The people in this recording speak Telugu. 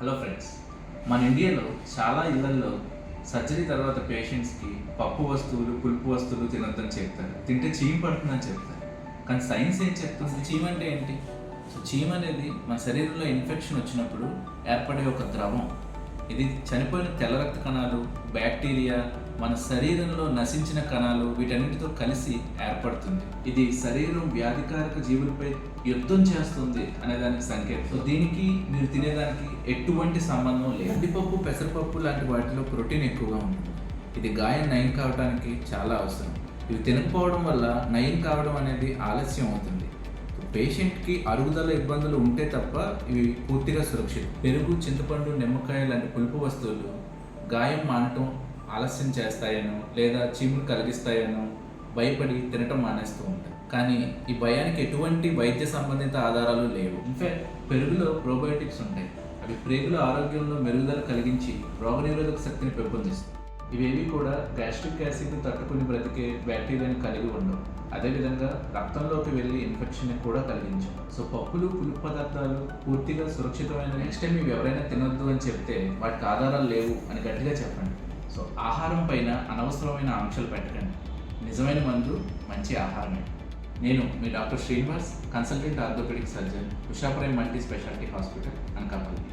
హలో ఫ్రెండ్స్ మన ఇండియాలో చాలా ఇళ్ళలో సర్జరీ తర్వాత పేషెంట్స్కి పప్పు వస్తువులు పులుపు వస్తువులు తినొద్దని చెప్తారు. తింటే చీమ పడుతుందని చెప్తారు. కానీ సైన్స్ ఏం చెప్తుంది? చీమ అంటే ఏంటి? సో చీమ అనేది మన శరీరంలో ఇన్ఫెక్షన్ వచ్చినప్పుడు ఏర్పడే ఒక ద్రవం. ఇది చనిపోయిన తెల్ల రక్త కణాలు బ్యాక్టీరియా మన శరీరంలో నశించిన కణాలు వీటన్నిటితో కలిసి ఏర్పడుతుంది. ఇది శరీరం వ్యాధికారక జీవులపై యుద్ధం చేస్తుంది అనే దానికి సంకేతం. సో దీనికి మీరు తినేదానికి ఎటువంటి సంబంధం లేదు. కందిపప్పు పెసరపప్పు లాంటి వాటిలో ప్రోటీన్ ఎక్కువగా ఉంటుంది. ఇది గాయం నయం కావడానికి చాలా అవసరం. ఇవి తినకపోవడం వల్ల నయం కావడం అనేది ఆలస్యం అవుతుంది. పేషెంట్కి అరుగుదల ఇబ్బందులు ఉంటే తప్ప ఇవి పూర్తిగా సురక్షితం. పెరుగు చింతపండు నిమ్మకాయ లాంటి పులుపు వస్తువులు గాయం మానటం ఆలస్యం చేస్తాయనో లేదా చీములు కలిగిస్తాయనో భయపడి తినటం మానేస్తూ ఉంటారు. కానీ ఈ భయానికి ఎటువంటి వైద్య సంబంధిత ఆధారాలు లేవు. ఇన్ఫాక్ట్ పెరుగులో ప్రోబయోటిక్స్ ఉంటాయి. అవి ప్రేగుల ఆరోగ్యంలో మెరుగుదల కలిగించి రోగనిరోధక శక్తిని పెంపొందిస్తాయి. ఇవేవి కూడా గ్యాస్ట్రిక్ యాసిడ్ను తట్టుకుని బ్రతికే బ్యాక్టీరియాని కలిగి ఉండవు. అదేవిధంగా రక్తంలోకి వెళ్ళి ఇన్ఫెక్షన్ కూడా కలిగించవు. సో పప్పులు పులుపు పదార్థాలు పూర్తిగా సురక్షితమైన నెక్స్ట్ టైం ఇవి ఎవరైనా తినొద్దు అని చెప్తే వాటికి ఆధారాలు లేవు అని గట్టిగా చెప్పండి. సో ఆహారం పైన అనవసరమైన ఆంక్షలు పెట్టకండి. నిజమైన మందు మంచి ఆహారమే. నేను మీ doctor Srinivas consultant orthopaedic surgeon Ushapuram multi speciality hospital Anakapalli.